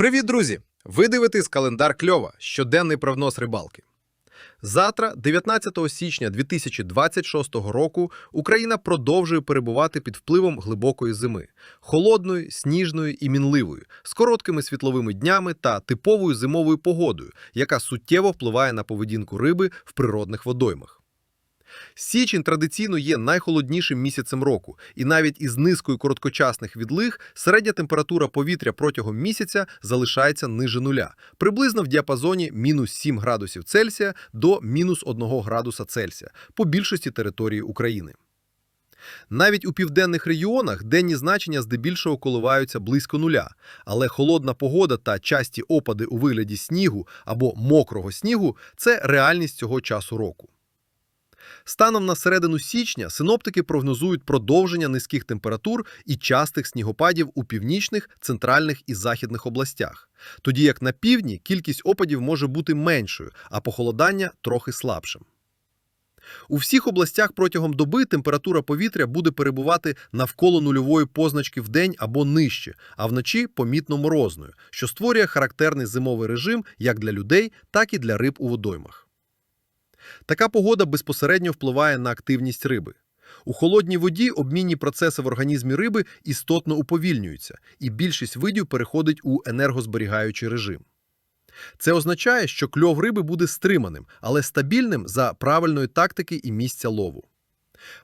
Привіт, друзі! Ви дивитесь календар Кльова, щоденний прогноз рибалки. Завтра, 19 січня 2026 року, Україна продовжує перебувати під впливом глибокої зими, холодної, сніжної і мінливої, з короткими світловими днями та типовою зимовою погодою, яка суттєво впливає на поведінку риби в природних водоймах. Січень традиційно є найхолоднішим місяцем року, і навіть із низкою короткочасних відлиг середня температура повітря протягом місяця залишається ниже нуля, приблизно в діапазоні мінус 7 градусів Цельсія до мінус 1 градуса Цельсія по більшості території України. Навіть у південних регіонах денні значення здебільшого коливаються близько нуля, але холодна погода та часті опади у вигляді снігу або мокрого снігу це реальність цього часу року. Станом на середину січня синоптики прогнозують продовження низьких температур і частих снігопадів у північних, центральних і західних областях, тоді як на півдні кількість опадів може бути меншою, а похолодання трохи слабшим. У всіх областях протягом доби температура повітря буде перебувати навколо нульової позначки в день або нижче, а вночі помітно морозною, що створює характерний зимовий режим як для людей, так і для риб у водоймах. Така погода безпосередньо впливає на активність риби. У холодній воді обмінні процеси в організмі риби істотно уповільнюються, і більшість видів переходить у енергозберігаючий режим. Це означає, що кльов риби буде стриманим, але стабільним за правильної тактики і місця лову.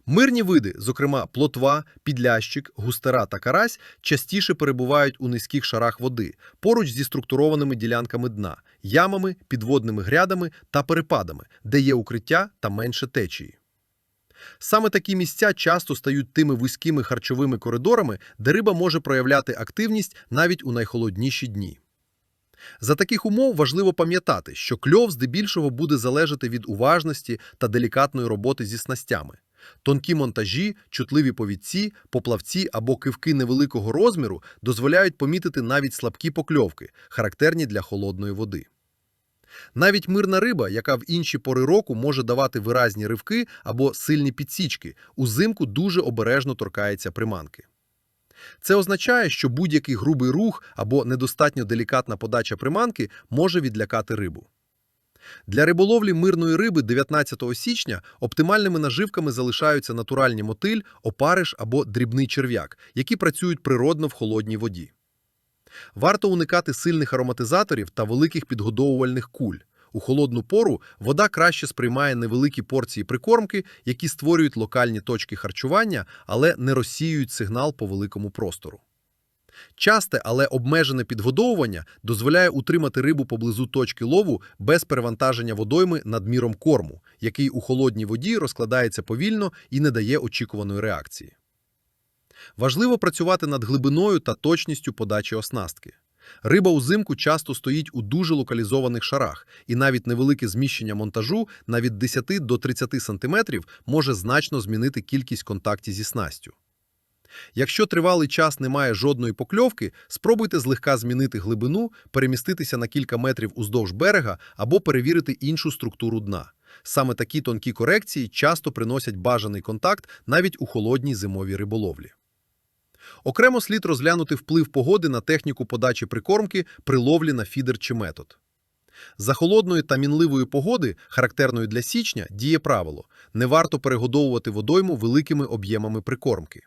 Мирні види, зокрема плотва, підлящик, густера та карась, частіше перебувають у низьких шарах води, поруч зі структурованими ділянками дна, ямами, підводними грядами та перепадами, де є укриття та менше течії. Саме такі місця часто стають тими вузькими харчовими коридорами, де риба може проявляти активність навіть у найхолодніші дні. За таких умов важливо пам'ятати, що кльов здебільшого буде залежати від уважності та делікатної роботи зі снастями. Тонкі монтажі, чутливі повідці, поплавці або кивки невеликого розміру дозволяють помітити навіть слабкі покльовки, характерні для холодної води. Навіть мирна риба, яка в інші пори року може давати виразні ривки або сильні підсічки, узимку дуже обережно торкається приманки. Це означає, що будь-який грубий рух або недостатньо делікатна подача приманки може відлякати рибу. Для риболовлі мирної риби 19 січня оптимальними наживками залишаються натуральні мотиль, опариш або дрібний черв'як, які працюють природно в холодній воді. Варто уникати сильних ароматизаторів та великих підгодовувальних куль. У холодну пору вода краще сприймає невеликі порції прикормки, які створюють локальні точки харчування, але не розсіюють сигнал по великому простору. Часте, але обмежене підгодовування дозволяє утримати рибу поблизу точки лову без перевантаження водойми надміром корму, який у холодній воді розкладається повільно і не дає очікуваної реакції. Важливо працювати над глибиною та точністю подачі оснастки. Риба узимку часто стоїть у дуже локалізованих шарах, і навіть невелике зміщення монтажу на від 10 до 30 см може значно змінити кількість контактів зі снастю. Якщо тривалий час немає жодної покльовки, спробуйте злегка змінити глибину, переміститися на кілька метрів уздовж берега або перевірити іншу структуру дна. Саме такі тонкі корекції часто приносять бажаний контакт навіть у холодній зимовій риболовлі. Окремо слід розглянути вплив погоди на техніку подачі прикормки при ловлі на фідер чи метод. За холодної та мінливої погоди, характерної для січня, діє правило – не варто перегодовувати водойму великими об'ємами прикормки.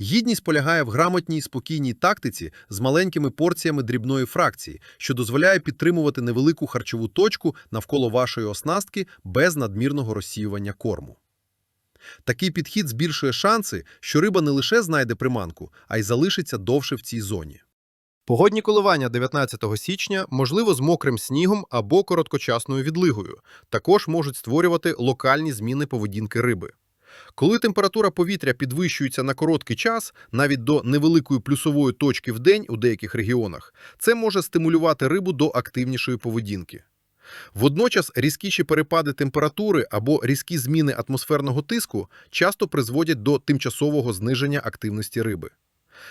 Гідність полягає в грамотній спокійній тактиці з маленькими порціями дрібної фракції, що дозволяє підтримувати невелику харчову точку навколо вашої оснастки без надмірного розсіювання корму. Такий підхід збільшує шанси, що риба не лише знайде приманку, а й залишиться довше в цій зоні. Погодні коливання 19 січня, можливо, з мокрим снігом або короткочасною відлигою, також можуть створювати локальні зміни поведінки риби. Коли температура повітря підвищується на короткий час, навіть до невеликої плюсової точки в день у деяких регіонах, це може стимулювати рибу до активнішої поведінки. Водночас різкіші перепади температури або різкі зміни атмосферного тиску часто призводять до тимчасового зниження активності риби.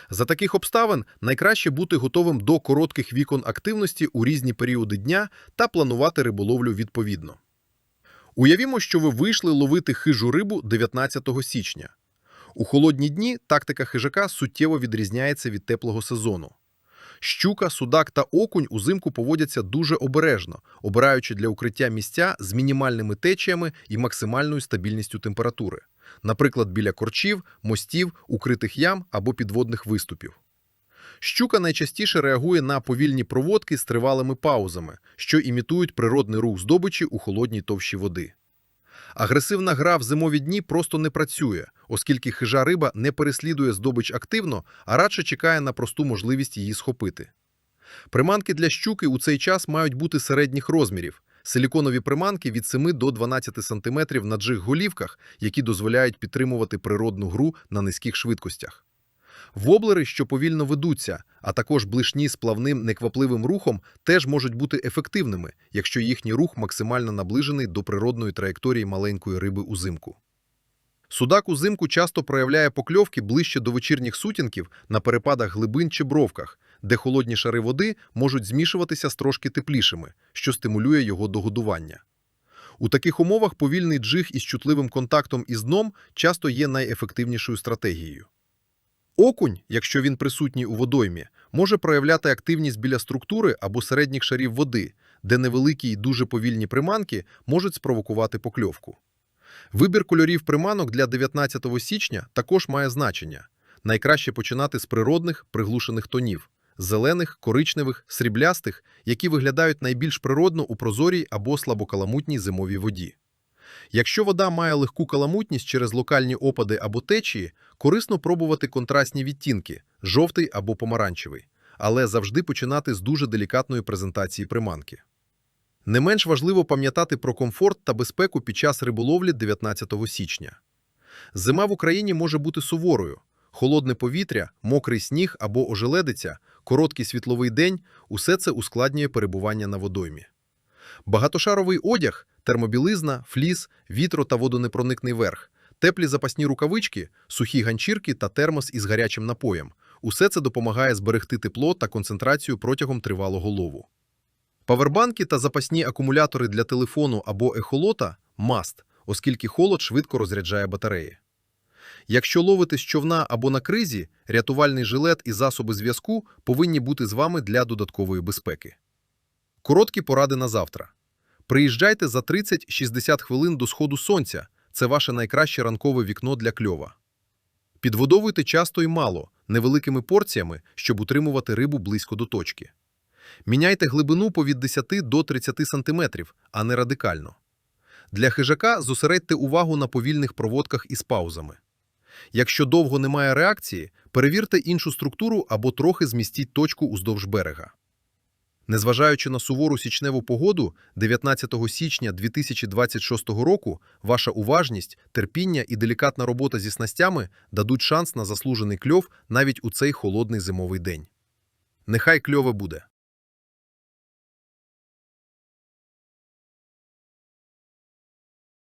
За таких обставин найкраще бути готовим до коротких вікон активності у різні періоди дня та планувати риболовлю відповідно. Уявімо, що ви вийшли ловити хижу рибу 19 січня. У холодні дні тактика хижака суттєво відрізняється від теплого сезону. Щука, судак та окунь узимку поводяться дуже обережно, обираючи для укриття місця з мінімальними течіями і максимальною стабільністю температури, наприклад, біля корчів, мостів, укритих ям або підводних виступів. Щука найчастіше реагує на повільні проводки з тривалими паузами, що імітують природний рух здобичі у холодній товщі води. Агресивна гра в зимові дні просто не працює, оскільки хижа риба не переслідує здобич активно, а радше чекає на просту можливість її схопити. Приманки для щуки у цей час мають бути середніх розмірів. Силіконові приманки від 7 до 12 см на джиг голівках, які дозволяють підтримувати природну гру на низьких швидкостях. Воблери, що повільно ведуться, а також блишні з плавним неквапливим рухом, теж можуть бути ефективними, якщо їхній рух максимально наближений до природної траєкторії маленької риби узимку. Судак узимку часто проявляє покльовки ближче до вечірніх сутінків на перепадах глибин чи бровках, де холодні шари води можуть змішуватися з трошки теплішими, що стимулює його до годування. У таких умовах повільний джиг із чутливим контактом із дном часто є найефективнішою стратегією. Окунь, якщо він присутній у водоймі, може проявляти активність біля структури або середніх шарів води, де невеликі й дуже повільні приманки можуть спровокувати покльовку. Вибір кольорів приманок для 19 січня також має значення. Найкраще починати з природних приглушених тонів – зелених, коричневих, сріблястих, які виглядають найбільш природно у прозорій або слабокаламутній зимовій воді. Якщо вода має легку каламутність через локальні опади або течії, корисно пробувати контрастні відтінки – жовтий або помаранчевий, але завжди починати з дуже делікатної презентації приманки. Не менш важливо пам'ятати про комфорт та безпеку під час риболовлі 19 січня. Зима в Україні може бути суворою. Холодне повітря, мокрий сніг або ожеледиця, короткий світловий день – усе це ускладнює перебування на водоймі. Багатошаровий одяг – термобілизна, фліс, вітро та водонепроникний верх, теплі запасні рукавички, сухі ганчірки та термос із гарячим напоєм – усе це допомагає зберегти тепло та концентрацію протягом тривалого лову. Павербанки та запасні акумулятори для телефону або ехолота – маст, оскільки холод швидко розряджає батареї. Якщо ловите з човна або на кризі, рятувальний жилет і засоби зв'язку повинні бути з вами для додаткової безпеки. Короткі поради на завтра. Приїжджайте за 30-60 хвилин до сходу сонця. Це ваше найкраще ранкове вікно для кльова. Підводовуйте часто і мало, невеликими порціями, щоб утримувати рибу близько до точки. Міняйте глибину по від 10 до 30 см, а не радикально. Для хижака зосередьте увагу на повільних проводках із паузами. Якщо довго немає реакції, перевірте іншу структуру або трохи змістіть точку уздовж берега. Незважаючи на сувору січневу погоду, 19 січня 2026 року ваша уважність, терпіння і делікатна робота зі снастями дадуть шанс на заслужений кльов навіть у цей холодний зимовий день. Нехай кльове буде!